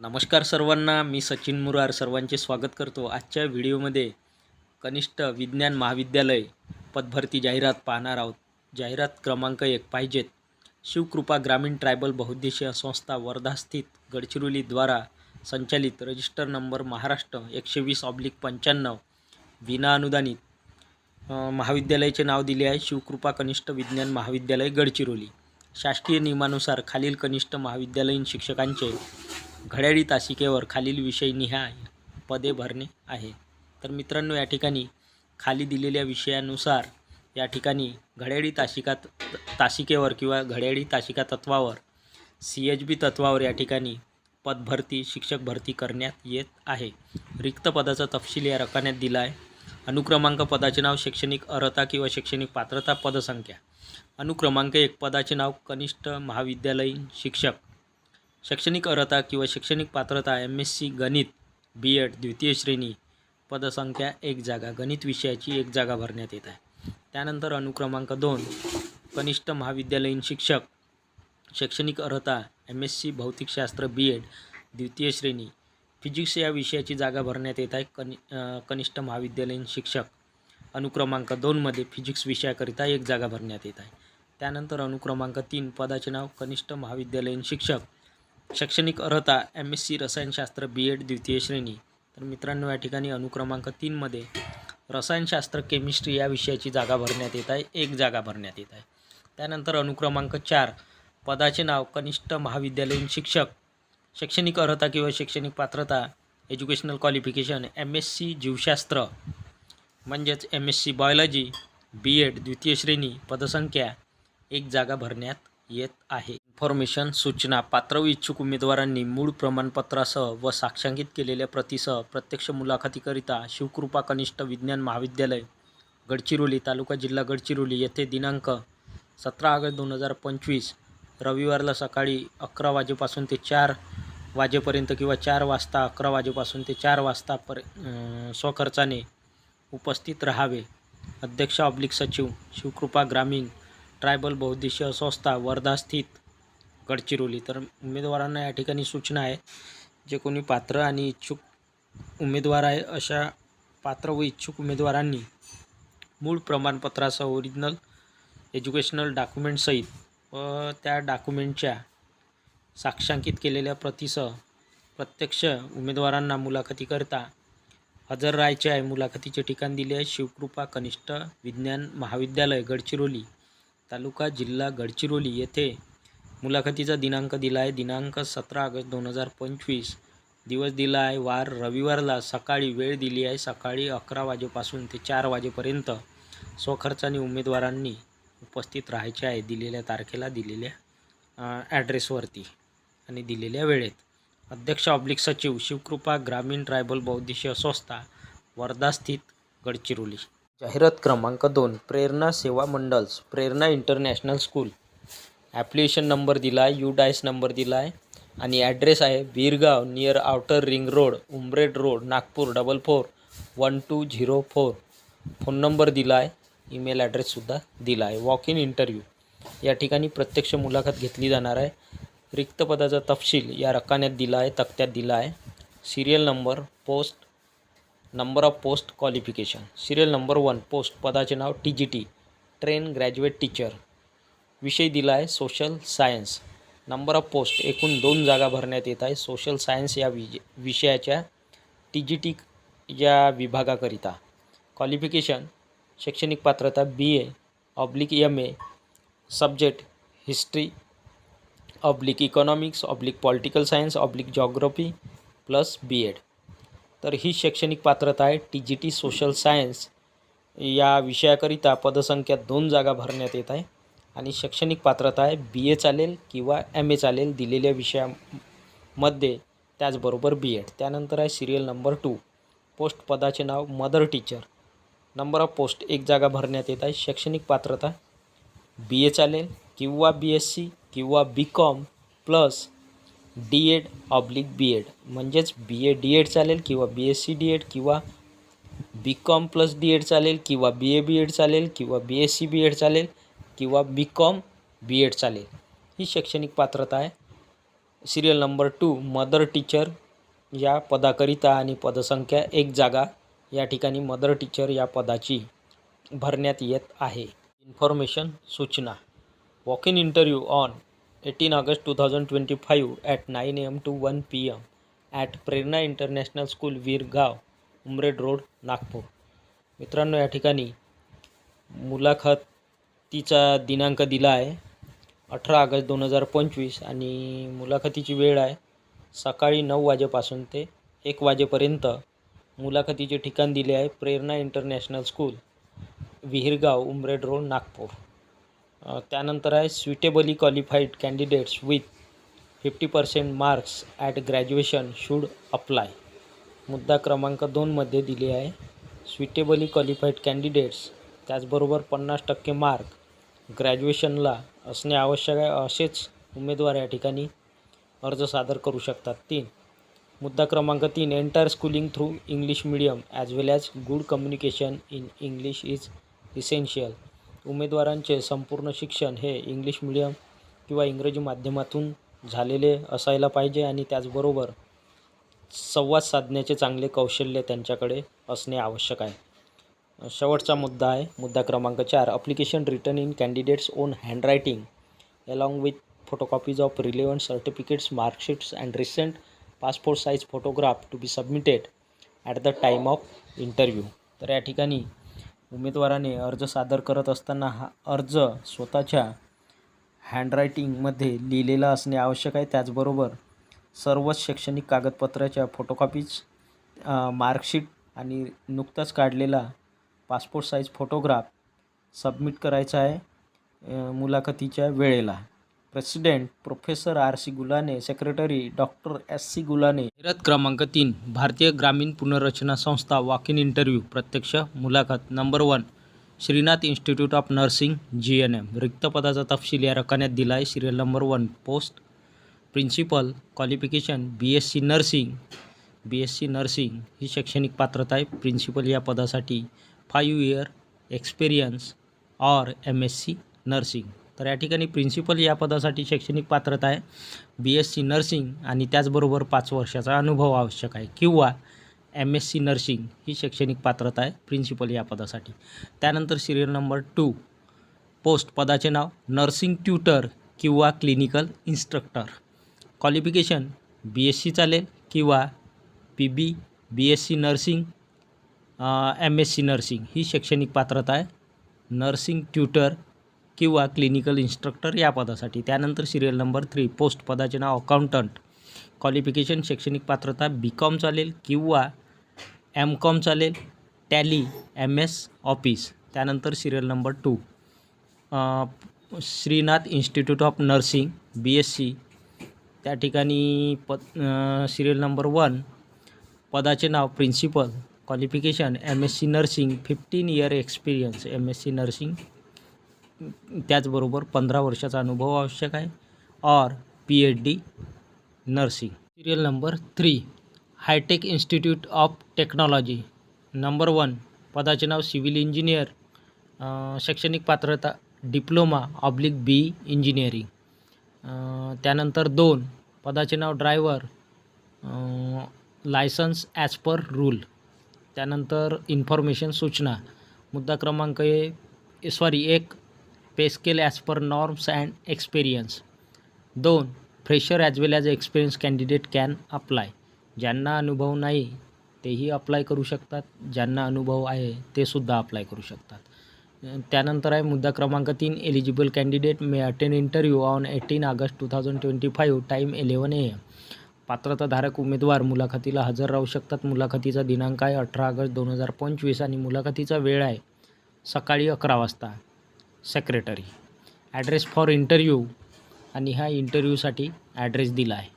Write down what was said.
नमस्कार सर्वांना मी सचिन मुरार सर्वांचे स्वागत करतो आजच्या व्हिडिओमध्ये. कनिष्ठ विज्ञान महाविद्यालय पदभरती जाहिरात पाहणार आहोत. जाहिरात क्रमांक एक पाहिजेत. शिवकृपा ग्रामीण ट्रायबल बहुद्देशीय संस्था वर्धा स्थित गडचिरोलीद्वारा संचालित रजिस्टर नंबर महाराष्ट्र एकशे वीस ऑब्लिक पंच्याण्णव विनाअनुदानित महाविद्यालयाचे नाव दिले आहे शिवकृपा कनिष्ठ विज्ञान महाविद्यालय गडचिरोली. शासकीय नियमानुसार खालील कनिष्ठ महाविद्यालयीन शिक्षकांचे घड्याळी तासिकेवर खालील विषय निहाय पदे भरणे आहे. तर मित्रांनो या ठिकाणी खाली दिलेल्या विषयानुसार या ठिकाणी घड्याळी तासिका तासिकेवर किंवा घड्याळी तासिका तत्वावर सी एच बी तत्वावर या ठिकाणी पदभरती शिक्षक भरती करण्यात येत आहे. रिक्त पदाचा तपशील या रकान्यात दिला आहे अनुक्रमांक पदाचे नाव शैक्षणिक अर्हता किंवा शैक्षणिक पात्रता पदसंख्या. अनुक्रमांक एक पदाचे नाव कनिष्ठ महाविद्यालयीन शिक्षक. शैक्षणिक अर्हता किंवा शैक्षणिक पात्रता एम एस सी गणित बी एड द्वितीय श्रेणी पदसंख्या एक जागा गणित विषयाची एक जागा भरण्यात येत आहे. त्यानंतर अनुक्रमांक दोन कनिष्ठ महाविद्यालयीन शिक्षक शैक्षणिक अर्हता एम एस सी भौतिकशास्त्र बी एड द्वितीय श्रेणी फिजिक्स या विषयाची जागा भरण्यात येत आहे कनि कनिष्ठ महाविद्यालयीन शिक्षक. अनुक्रमांक दोनमध्ये फिजिक्स विषयाकरिता एक जागा भरण्यात येत आहे. त्यानंतर अनुक्रमांक तीन पदाचे नाव कनिष्ठ महाविद्यालयीन शिक्षक शैक्षणिक अर्हता एम एस सी रसायनशास्त्र बी एड द्वितीय श्रेणी. तर मित्रांनो या ठिकाणी अनुक्रमांक तीनमध्ये रसायनशास्त्र केमिस्ट्री या विषयाची जागा भरण्यात येत आहे. एक जागा भरण्यात येत आहे. त्यानंतर अनुक्रमांक चार पदाचे नाव कनिष्ठ महाविद्यालयीन शिक्षक शैक्षणिक अर्हता किंवा शैक्षणिक पात्रता educational qualification M S C जीवशास्त्र म्हणजेच M S C biology B Ed द्वितीय श्रेणी पदसंख्या एक जागा भरण्यात येत आहे. इन्फॉर्मेशन सूचना पात्र व इच्छुक उमेदवारांनी मूळ प्रमाणपत्रासह व साक्षांकित केलेल्या प्रतीसह प्रत्यक्ष मुलाखतीकरिता शिवकृपा कनिष्ठ विज्ञान महाविद्यालय गडचिरोली तालुका जिल्हा गडचिरोली येथे दिनांक सतरा ऑगस्ट दोन हजार पंचवीस रविवारला सकाळी अकरा वाजेपासून ते चार वाजेपर्यंत किंवा चार वाजता अकरा वाजेपासून ते चार वाजता पर स्वखर्चाने उपस्थित राहावे. अध्यक्ष ऑब्लिक सचिव शिवकृपा ग्रामीण ट्रायबल बहुद्देशीय संस्था वर्धा स्थित गडचिरोली. तर उमेदवारांना या ठिकाणी सूचना आहे जे कोणी पात्र आणि इच्छुक उमेदवार आहे अशा पात्र व इच्छुक उमेदवारांनी मूळ प्रमाणपत्रासह ओरिजिनल एज्युकेशनल डॉक्युमेंटसहित व त्या डॉक्युमेंटच्या साक्षांकित केलेल्या प्रतीसह प्रत्यक्ष उमेदवारांना मुलाखतीकरता हजर राहायचे आहे. मुलाखतीचे ठिकाण दिले आहे. शिवकृपा कनिष्ठ विज्ञान महाविद्यालय गडचिरोली तालुका जिल्हा गडचिरोली येथे मुलाखतीचा दिनांक दिला आहे दिनांक सतरा ऑगस्ट दोन हजार पंचवीस. दिवस दिला आहे वार रविवारला सकाळी वेळ दिली आहे. सकाळी अकरा वाजेपासून ते चार वाजेपर्यंत स्वखर्चाने उमेदवारांनी उपस्थित राहायचे आहे. दिलेल्या तारखेला दिलेल्या ॲड्रेसवरती आणि दिलेल्या वेळेत. अध्यक्ष ऑब्लिक सचिव शिवकृपा ग्रामीण ट्रायबल बहुद्देशीय संस्था वर्धा स्थित गडचिरोली. जाहिरात क्रमांक दोन Prerana Seva Mandals Prerana international school application number दिला आहे यू डायस नंबर दिला आहे आणि ॲड्रेस आहे Birgaon near outer ring road Umred road Nagpur double four one two zero four phone number दिला आहे ईमेल ॲड्रेससुद्धा दिला आहे वॉक इन इंटरव्ह्यू या ठिकाणी प्रत्यक्ष मुलाखत घेतली जाणार आहे. रिक्त पदाचा तपशील या रकान्यात दिला आहे तक्त्यात दिला आहे serial number post number of post qualification serial number one post पदाचे नाव T G T train graduate teacher विषय दिला आहे social science number of post एकूण दोन जागा भरण्यात येत आहे. सोशल सायन्स या विज विषयाच्या टी जी टी या विभागाकरिता. क्वालिफिकेशन शैक्षणिक पात्रता B A oblique M A subject history oblique economics oblique political science oblique geography plus B Ed तर ही शैक्षणिक पात्रता आहे. T G T social science या विषयाकरिता पदसंख्या दोन जागा भरण्यात येत आहे. आणि शैक्षणिक पात्रता आहे बी ए चालेल किंवा एम ए चालेल दिलेल्या विषयामध्ये त्याचबरोबर बी एड त्यानंतर आहे सिरियल नंबर टू पोस्ट पदाचे नाव mother teacher number of post एक जागा भरण्यात येत आहे. शैक्षणिक पात्रता बी ए चालेल किंवा बी एस सी किंवा B com plus D Ed oblique B Ed म्हणजेच बी ए डी एड चालेल किंवा B S C D Ed किंवा B com plus D Ed चालेल किंवा बी ए बी एड चालेल किंवा B S C B Ed चालेल. किंवा बी कॉम बी एड चालेल ही शैक्षणिक पात्रता आहे. Serial number two mother teacher या पदाकरिता आणि पदसंख्या एक जागा. या ठिकाणी मदर टीचर या पदाची भरण्यात येत आहे. इन्फॉर्मेशन सूचना. Walk in interview on eighteen August two thousand twenty five at nine M two one P M at Prerana international school Veergaon Umred road Nagpur मित्रांनो या ठिकाणी मुलाखत मुलाखतीचा दिनांक दिला आहे. अठरा ऑगस्ट दोन हजार पंचवीस आणि मुलाखतीची वेळ आहे. सकाळी नऊ वाजेपासून ते एक वाजेपर्यंत मुलाखतीचे ठिकाण दिले आहे Prerana international school Vihirgaon Umred road Nagpur. त्यानंतर आहे suitably qualified candidates with fifty percent marks at graduation should apply मुद्दा क्रमांक दोनमध्ये दिले आहे. स्विटेबली क्वालिफाईड कॅन्डिडेट्स त्याचबरोबर पन्नास टक्के मार्क ग्रॅज्युएशनला असणे आवश्यक आहे असेच उमेदवार या ठिकाणी अर्ज सादर करू शकतात. तीन मुद्दा क्रमांक तीन entire schooling through English medium as well as good communication in English is essential उमेदवारांचे संपूर्ण शिक्षण हे इंग्लिश मीडियम किंवा इंग्रजी माध्यमातून झालेले असायला पाहिजे आणि त्याचबरोबर संवाद साधण्याचे चांगले कौशल्य त्यांच्याकडे असणे आवश्यक आहे. शेवटचा मुद्दा आहे. मुद्दा क्रमांक चार application written in candidates own handwriting along with photocopies of relevant certificates marksheets and recent passport size photograph to be submitted at the time of interview तर या ठिकाणी उमेदवाराने अर्ज सादर करत असताना हा अर्ज स्वतःच्या हँडरायटिंगमध्ये लिहिलेला असणे आवश्यक आहे. त्याचबरोबर सर्वच शैक्षणिक कागदपत्राच्या फोटोकॉपीज मार्कशीट आणि नुकताच काढलेला पासपोर्ट साईज फोटोग्राफ सबमिट करायचा आहे मुलाखतीच्या वेळेला. President professor R C Gulane secretary doctor S C Gulane. जाहिरात क्रमांक तीन भारतीय ग्रामीण पुनर्रचना संस्था वॉक इन इंटरव्ह्यू प्रत्यक्ष मुलाखत. Number one Shrinath institute of nursing G N M. रिक्त पदाचा तपशील या रकान्यात दिला आहे serial number one post principal qualification B S C nursing. B S C nursing ही शैक्षणिक पात्रता आहे. प्रिन्सिपल या पदासाठी five year experience or M S C nursing. तर या ठिकाणी प्रिन्सिपल या पदासाठी शैक्षणिक पात्रता आहे. बी एस सी नर्सिंग आणि त्याचबरोबर पाच वर्षाचा अनुभव आवश्यक आहे. किंवा एम एस सी नर्सिंग ही शैक्षणिक पात्रता आहे प्रिन्सिपल या पदासाठी. त्यानंतर सिरियल नंबर टू पोस्ट पदाचे नाव नर्सिंग ट्युटर किंवा clinical instructor qualification B S C चालेल किंवा P B B S C nursing M S C nursing ही शैक्षणिक पात्रता आहे. नर्सिंग ट्युटर किंवा क्लिनिकल इन्स्ट्रक्टर या पदासाठी. त्यानंतर सिरियल नंबर थ्री पोस्ट पदाचे नाव अकाउंटंट क्वालिफिकेशन शैक्षणिक पात्रता बी कॉम चालेल किंवा एम कॉम चालेल. टॅली एम एस ऑफिस त्यानंतर serial number two Shrinath institute of nursing B S C त्या ठिकाणी प सिरियल नंबर वन पदाचे नाव principal qualification M S C nursing fifteen year experience M S C nursing त्याचबरोबर पंधरा वर्षाचा अनुभव आवश्यक आहे. और P H D nursing serial number three hitech institute of technology number one पदाचे नाव सिव्हिल इंजिनियर शैक्षणिक पात्रता डिप्लोमा ऑब्लिक बी इंजिनिअरिंग त्यानंतर दोन पदाचे नाव driver license as per rule त्यानंतर इन्फॉर्मेशन सूचना. मुद्दा क्रमांक ए सॉरी एक pay scale as per norms and experience दोन fresher as well as experience candidate can apply ज्यांना अनुभव नाही तेही अप्लाय करू शकतात. ज्यांना अनुभव आहे ते सुद्धा अप्लाय करू शकतात. त्यानंतर आहे मुद्दा क्रमांक तीन eligible candidate may attend interview on eighteen August two thousand twenty five time eleven A M पात्रताधारक उमेदवार मुलाखतीला हजर राहू शकतात. मुलाखतीचा दिनांक आहे अठरा ऑगस्ट दोन हजार पंचवीस आणि मुलाखतीचा वेळ आहे सकाळी अकरा वाजता. सेक्रेटरी ॲड्रेस फॉर इंटरव्ह्यू आणि ह्या इंटरव्ह्यूसाठी ॲड्रेस दिला आहे.